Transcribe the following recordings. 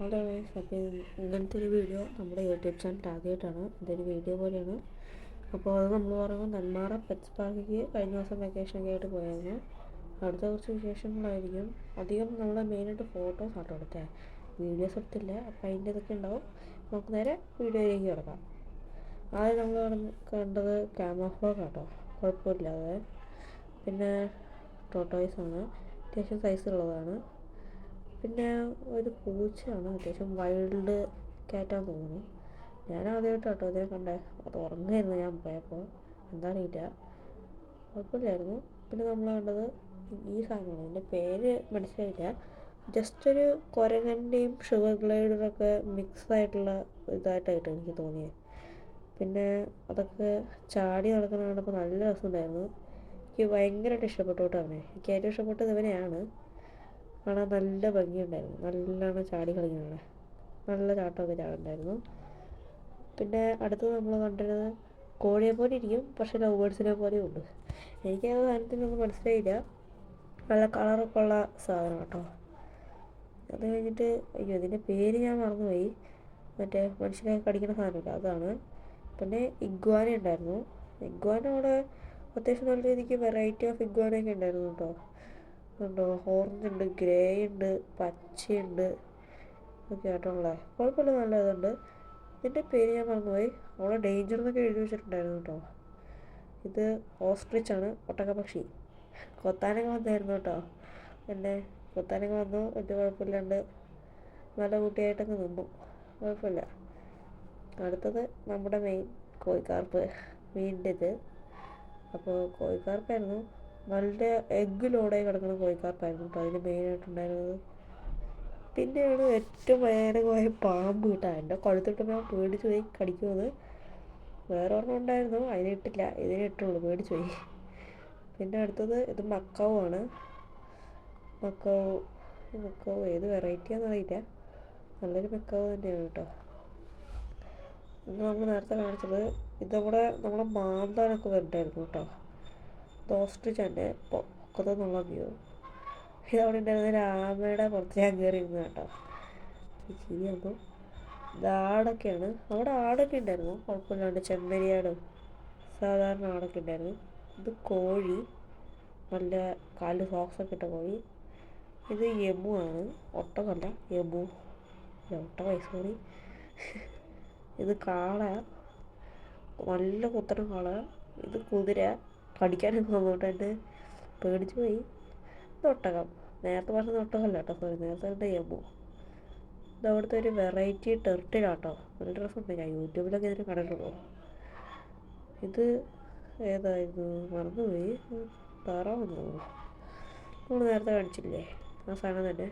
Hello guys അപ്പോൾ ഇങ്ങനത്തെ ഒരു വീഡിയോ നമ്മുടെ യൂട്യൂബ് ചാനൽ ആദ്യമായിട്ടാണ്. ഇതൊരു വീഡിയോ പോലെയാണ്. അപ്പോൾ അത് നമ്മൾ പറയുമ്പോൾ നെന്മാറ പെറ്റ്സ് പാർക്കിക്ക് കഴിഞ്ഞ ദിവസം വെക്കേഷനൊക്കെ ആയിട്ട് പോയായിരുന്നു. അടുത്ത കുറച്ച് വിശേഷങ്ങളായിരിക്കും. അധികം നമ്മൾ മെയിനായിട്ട് ഫോട്ടോസ് ആട്ടോ എടുത്തത് വീഡിയോസ് എടുത്തില്ല. അപ്പോൾ അതിന്റെ ഇതൊക്കെ ഉണ്ടാവും. നമുക്ക് നേരെ വീഡിയോയിലേക്ക് കിടക്കാം. ആദ്യം നമ്മൾ കണ്ടത് കണ്ടത് ക്യാമഫ്ലോഗ് ആട്ടോ. കുഴപ്പമില്ലാതെ. പിന്നെ ടോട്ടോയ്സാണ് അത്യാവശ്യം സൈസ് ഉള്ളതാണ്. പിന്നെ ഒരു പൂച്ചയാണ് അത്യാവശ്യം വൈൽഡ് ക്യാറ്റാന്ന് തോന്നുന്നു. ഞാൻ ആദ്യമായിട്ട് കേട്ടോ അതിനെ കണ്ടേ. അത് ഉറങ്ങായിരുന്നു ഞാൻ പോയപ്പോൾ. എന്താണെന്നില്ല കുഴപ്പമില്ലായിരുന്നു. പിന്നെ നമ്മൾ കണ്ടത് ഈ സാധനമാണ്. അതിന്റെ പേര് മനസ്സിലായില്ല. ജസ്റ്റ് ഒരു കുരങ്ങന്റെയും ഷുഗർ ഗ്ലൈഡറൊക്കെ മിക്സ് ആയിട്ടുള്ള ഇതായിട്ടായിട്ട് എനിക്ക് തോന്നിയത്. പിന്നെ അതൊക്കെ ചാടി നടക്കുന്ന കണ്ടപ്പോൾ നല്ല രസമുണ്ടായിരുന്നു. എനിക്ക് ഭയങ്കരമായിട്ട് ഇഷ്ടപ്പെട്ടു കേട്ടോ അവനെ. എനിക്ക് ഏറ്റവും ഇഷ്ടപ്പെട്ടത് ഇവനെയാണ്. കാണാൻ നല്ല ഭംഗിയുണ്ടായിരുന്നു. നല്ലോണം ചാടി കളിക്കുന്നത് നല്ല ചാട്ടമൊക്കെ ചാടുണ്ടായിരുന്നു പിന്നെ അടുത്തത് നമ്മൾ കണ്ടിരുന്നത് കോഴിയെ പോലെ ഇരിക്കും പക്ഷേ ലവ് ബേർഡ്സിനെ പോലെയും ഉണ്ട്. എനിക്ക് ആ കാര്യത്തിനൊന്നും മനസ്സിലായില്ല. നല്ല കളറൊക്കെ ഉള്ള സാധനം കേട്ടോ. അത് കഴിഞ്ഞിട്ട് അയ്യോ ഇതിന്റെ പേര് ഞാൻ മറന്നുപോയി. മറ്റേ മനുഷ്യനെ കടിക്കുന്ന സാധനമില്ല? അതാണ്. പിന്നെ ഇഗ്വാന ഉണ്ടായിരുന്നു. ഇഗ്വാന അവിടെ അത്യാവശ്യം നല്ല രീതിക്ക് വെറൈറ്റി ഓഫ് ഇഗ്വാനൊക്കെ ഉണ്ടായിരുന്നു കേട്ടോ. ഉണ്ടോ ഓറഞ്ച് ഉണ്ട് ഗ്രേ ഉണ്ട് പച്ചയുണ്ട്. ഒക്കെ ആയിട്ടുള്ളത് കുഴപ്പമില്ല നല്ല ഇതുണ്ട്. ഇതിന്റെ പേര് ഞാൻ മറന്നുപോയി. അവളെ ഡേഞ്ചർ എന്നൊക്കെ എഴുതി വെച്ചിട്ടുണ്ടായിരുന്നു കേട്ടോ. ഇത് ഓസ്ട്രിച്ച് ആണ് ഒട്ടകപക്ഷി കൊത്താനൊക്കെ വന്നായിരുന്നു കേട്ടോ. എന്നെ കൊത്താനൊക്കെ വന്നു വലിയ കുഴപ്പമില്ലാണ്ട് നല്ല കുട്ടിയായിട്ടൊക്കെ നിന്നു. കുഴപ്പമില്ല. അടുത്തത് നമ്മുടെ മെയിൻ കോഴിക്കാർപ്പ് മീനിന്റെ ഇത് അപ്പോൾ കോഴിക്കാർപ്പായിരുന്നു. നല്ല എഗ്ഗ് ലോഡായി കിടക്കുന്ന കോഴിക്കാർപ്പായിരുന്നു കേട്ടോ അതിൽ മെയിനായിട്ടുണ്ടായിരുന്നത് പിന്നെയാണ് ഏറ്റവും ഭയാനകമായ പാമ്പ് കിട്ടാൻ. എന്റെ കഴുത്തിട്ട് ഞാൻ പേടിച്ച് പോയി കടിക്കുന്നത് വേറെ ഒരെണ്ണം ഉണ്ടായിരുന്നു. അതിനെ ഇട്ടില്ല. ഇതിനെ ഇട്ടുള്ളൂ. പേടിച്ച് പോയി. പിന്നെ അടുത്തത് ഇത് മക്കാവ് ആണ്. മക്കാവ് മക്കാവ് ഏത് വെറൈറ്റിയാണെന്ന് അറിയില്ല. നല്ലൊരു മക്കാവ് തന്നെയാണ് കേട്ടോ നമ്മൾ നേരത്തെ കാണിച്ചത് ഇത് നമ്മുടെ നമ്മുടെ മാന്താനൊക്കെ വരുന്നുണ്ടായിരുന്നു കേട്ടോ ഓസ്ട്രിച്ച് തന്നെ പൊക്കത്തു നിന്നുള്ള വ്യൂ അവിടെ ഉണ്ടായിരുന്ന ഒരു ആമയുടെ പുറത്ത് ഞാൻ കയറി ഇരുന്നു കേട്ടോ. ശരിയാകുമ്പോൾ ഇത് ആടൊക്കെയാണ്. അവിടെ ആടൊക്കെ ഉണ്ടായിരുന്നു. കുഴപ്പമില്ലാണ്ട് ചെമ്മരിയാടും. സാധാരണ ആടൊക്കെ ഉണ്ടായിരുന്നു. ഇത് കോഴി. നല്ല കാലിൽ സോക്സൊക്കെ ഇട്ട കോഴി. ഇത് യമു ആണ്. ഒട്ടകല്ല യമു. ഒട്ടകമായി സോറി ഇത് കാള. നല്ല കുത്തനെ കാള. ഇത് കുതിര. കടിക്കാനൊക്കെ വന്നോണ്ട് തന്നെ പേടിച്ചു പോയി. നൊട്ടകം. നേരത്തെ പറഞ്ഞ നൊട്ടകമല്ല കേട്ടോ സോറി നേരത്തെ കണ്ട യമു ഇത് അവിടുത്തെ ഒരു വെറൈറ്റി ടെറിട്ടിലാട്ടോ നല്ല രസമുണ്ട്. ഞാൻ യൂട്യൂബിലൊക്കെ ഇതിന് കണ്ടിട്ടുള്ളൂ. ഇത് ഏതായിരുന്നു? മറന്നുപോയി. താറാവുന്നു നമ്മൾ നേരത്തെ കാണിച്ചില്ലേ? ആ സാധനം തന്നെ.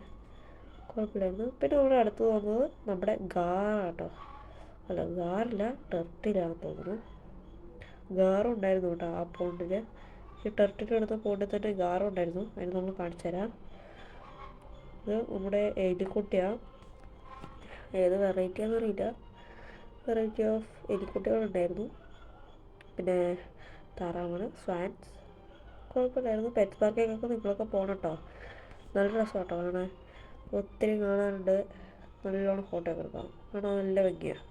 കുഴപ്പമില്ലായിരുന്നു. പിന്നെ നമ്മുടെ അടുത്ത് വന്നത് നമ്മുടെ ഗാറാട്ടോ അല്ല ഗാറില്ല ടെർട്ടിലാണെന്ന് തോന്നുന്നു. ഗാറും ഉണ്ടായിരുന്നു കേട്ടോ ആ പോണ്ടിന് ഈ ടെർട്ടിന്റെ അടുത്ത പോണ്ടിൽ തന്നെ ഗാറും ഉണ്ടായിരുന്നു അതിന് നമ്മൾ കാണിച്ചു തരാം. ഇത് നമ്മുടെ എലിക്കുട്ടിയാണ് ഏത് വെറൈറ്റി ആണെന്ന് അറിയില്ല. വെറൈറ്റി ഓഫ് എലിക്കുട്ടികളുണ്ടായിരുന്നു. പിന്നെ താറാവാണ് സ്വാൻസ് കുഴപ്പമില്ലായിരുന്നു. പെറ്റ് പാർക്കിലേക്കൊക്കെ നിങ്ങളൊക്കെ പോകണം കേട്ടോ. നല്ല രസം കേട്ടോ കാണാൻ. ഒത്തിരി കാണാനുണ്ട്. നല്ലോണം ഫോട്ടോ ഒക്കെ എടുക്കാം കാണാൻ നല്ല ഭംഗിയാണ്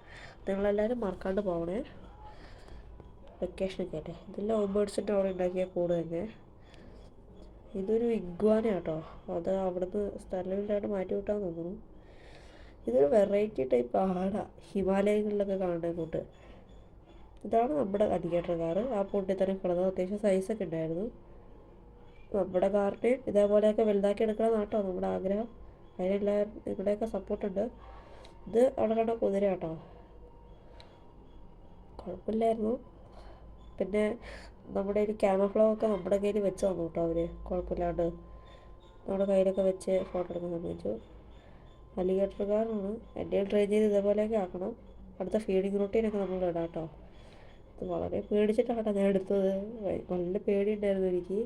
നിങ്ങളെല്ലാവരും മറക്കാണ്ട് പോകണേ വെക്കേഷനൊക്കെ ആയിട്ട് ഇത് ലവ് ബേർഡ്സിന്റെ അവിടെ ഉണ്ടാക്കിയ കൂട് തന്നെ. ഇതൊരു ഇഗ്വാന കേട്ടോ അത് അവിടുന്ന് സ്ഥലമില്ലാണ്ട് മാറ്റി വിട്ടാൽ തോന്നുന്നു. ഇതൊരു വെറൈറ്റി ടൈപ്പ് ആടാ. ഹിമാലയങ്ങളിലൊക്കെ കാണുന്ന കൂട്ട് ഇതാണ് നമ്മുടെ അധികേറ്റർ കാറ്. ആ പൂട്ടിൽ തന്നെ കിടന്നത് അത്യാവശ്യം സൈസൊക്കെ ഉണ്ടായിരുന്നു. നമ്മുടെ കാറിനെ ഇതേപോലെയൊക്കെ വലുതാക്കി എടുക്കണം കേട്ടോ നമ്മുടെ ആഗ്രഹം. അതിനെല്ലാവരും ഇവിടെയൊക്കെ സപ്പോർട്ടുണ്ട് ഇത് അവിടെ കണ്ട കുതിര കേട്ടോ കുഴപ്പമില്ലായിരുന്നു. പിന്നെ നമ്മുടെ ഒരു ക്യാമറ ഒക്കെ നമ്മുടെ കയ്യിൽ വെച്ച് തന്നു കേട്ടോ അവർ കുഴപ്പമില്ലാണ്ട് നമ്മുടെ കയ്യിലൊക്കെ വെച്ച് ഫോട്ടോ എടുക്കാൻ സമ്മതിച്ചു. അലിഗേറ്റർകാരാണ്. എന്റെ ട്രെയിൻ ചെയ്ത് ഇതേപോലെയൊക്കെ ആക്കണം. അടുത്ത ഫീഡിങ് റൂട്ടീനൊക്കെ നമ്മൾ ഇടാം കേട്ടോ. ഇത് വളരെ പേടിച്ചിട്ടാണ് ഞാൻ എടുത്തത്. നല്ല പേടിയുണ്ടായിരുന്നു എനിക്ക്.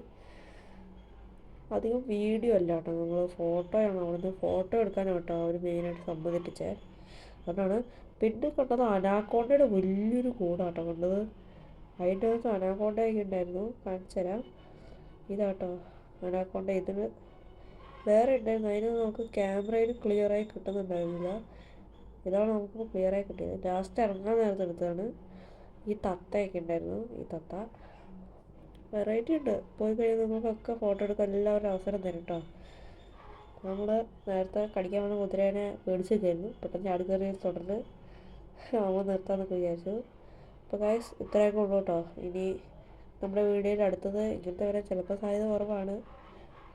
അധികം വീഡിയോ അല്ല കേട്ടോ നമ്മൾ ഫോട്ടോയാണ് അവിടുന്ന് ഫോട്ടോ എടുക്കാനാണ് കേട്ടോ അവർ മെയിനായിട്ട് സമ്മതിപ്പിച്ചത് അതുകൊണ്ടാണ് പിന്നെ കണ്ടത് അനാക്കോണ്ടയുടെ വലിയൊരു കൂടാട്ടോ കണ്ടത്. അതിന്റെ അകത്ത് അനാക്കോണ്ടയൊക്കെ ഉണ്ടായിരുന്നു കാണിച്ചു തരാം. ഇതാട്ടോ അനാക്കോണ്ട. ഇതിന് വേറെ ഉണ്ടായിരുന്നു. അതിന് നമുക്ക് ക്യാമറയിൽ ക്ലിയറായി കിട്ടുന്നുണ്ടായിരുന്നില്ല. ഇതാണ് നമുക്ക് ക്ലിയറായി കിട്ടിയത്. ലാസ്റ്റ് ഇറങ്ങാൻ നേരത്തെ എടുത്തതാണ്. ഈ തത്തയൊക്കെ ഉണ്ടായിരുന്നു. ഈ തത്ത. വെറൈറ്റി ഉണ്ട്. പോയി കഴിഞ്ഞാൽ നിങ്ങൾക്കൊക്കെ ഫോട്ടോ എടുക്കാൻ എല്ലാവരും അവസരം തരും കേട്ടോ നമ്മൾ നേരത്തെ കടിക്കാൻ വന്ന കുതിരേനെ പേടിച്ച് നിൽക്കായിരുന്നു. പെട്ടെന്ന് ചാടി കയറി തുടർന്ന് നമ്മൾ നിർത്താമെന്നൊക്കെ വിചാരിച്ചു. അപ്പോൾ ഗായ്സ് ഇത്രയൊക്കെ ഉള്ളൂ കേട്ടോ ഇനി നമ്മുടെ വീഡിയോയിൽ അടുത്തത് ഇങ്ങനത്തെ വരാൻ ചിലപ്പോൾ സാധ്യത കുറവാണ്.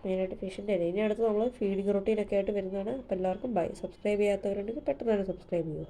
മെയിനായിട്ട് ഫിഷിന്റെ അല്ലേ ഇനി അടുത്ത് നമ്മൾ ഫീഡിങ് റൊട്ടീനൊക്കെ ആയിട്ട് വരുന്നതാണ്. അപ്പോൾ എല്ലാവർക്കും ബൈ സബ്സ്ക്രൈബ് ചെയ്യാത്തവരുണ്ടെങ്കിൽ പെട്ടെന്ന് തന്നെ സബ്സ്ക്രൈബ് ചെയ്യുമോ